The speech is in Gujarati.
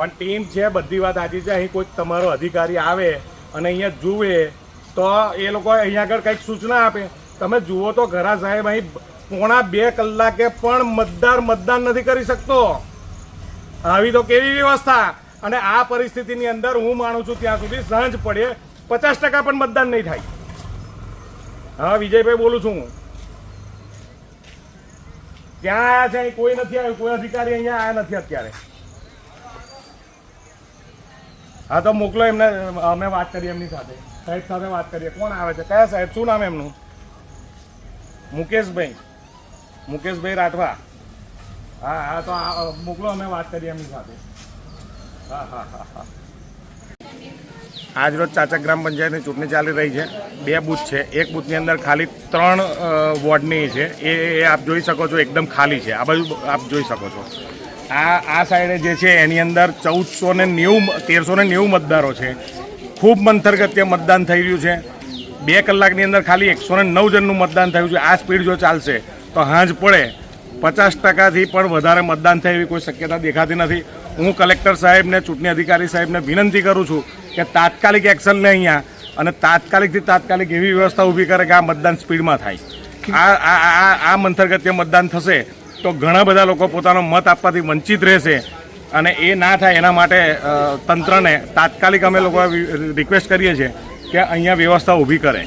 પણ ટીમ છે બધી વાત સાચી છે, અહીં કોઈક તમારો અધિકારી આવે અને અહીંયા જુએ, તો એ લોકો અહીંયા આગળ કંઈક સૂચના આપે. તમે જુઓ તો ઘરા સાહેબ અહીં પોણા બે કલાકે પણ મતદાર મતદાન નથી કરી શકતો. આવી તો કેવી વ્યવસ્થા? અને આ પરિસ્થિતિની અંદર હું માનું છું ત્યાં સુધી સાંજ પડે પચાસ ટકા પણ મતદાન નહીં થાય. હા, વિજયભાઈ બોલું છું હું. ક્યાં આયા છે? કોઈ નથી આવ્યું. કોઈ અધિકારી અહીંયા આવ્યા નથી અત્યારે. હા, તો મોકલો એમને, અમે વાત કરીએ એમની સાથે. સાહેબ સાથે વાત કરીએ. કોણ આવે છે? કયા સાહેબ? શું નામ એમનું? મુકેશભાઈ. મુકેશભાઈ રાઠવા. હા હા, તો મોકલો, અમે વાત કરીએ એમની સાથે. હા હા હા હા. આજરોજ ચાચા ગ્રામ પંચાયતની ચૂંટણી ચાલી રહી છે. બે બૂથ છે. એક બૂથની અંદર ખાલી ત્રણ વોર્ડની છે. એ આપ જોઈ શકો છો, એકદમ ખાલી છે. આ બાજુ આપ જોઈ શકો છો. આ આ સાઈડે જે છે એની અંદર ચૌદસો ને નેવું તેરસો ને નેવું મતદારો છે. ખૂબ મંથરગત્ય મતદાન થઈ રહ્યું છે. બે કલાકની અંદર ખાલી એકસો ને નવ જણનું મતદાન થયું છે. આ સ્પીડ જો ચાલશે, તો હાંજ પડે. પચાસ ટકાથી પણ વધારે મતદાન થાય એવી કોઈ શક્યતા દેખાતી નથી. હું કલેક્ટર સાહેબને, ચૂંટણી અધિકારી સાહેબને વિનંતી કરું છું કે તાત્કાલિક એક્શન લે અહીંયા અને તાત્કાલિકથી તાત્કાલિક એવી વ્યવસ્થા ઊભી કરે કે આ મતદાન સ્પીડમાં થાય. આ આ આ મંથરગત્ય મતદાન થશે. તો ઘણા બધા લોકો પોતાનો મત આપવાથી વંચિત રહેશે અને એ ના થાય એના માટે તંત્રને તાત્કાલિક અમે લોકો રિક્વેસ્ટ કરીએ છીએ કે અહીંયા વ્યવસ્થા ઊભી કરે.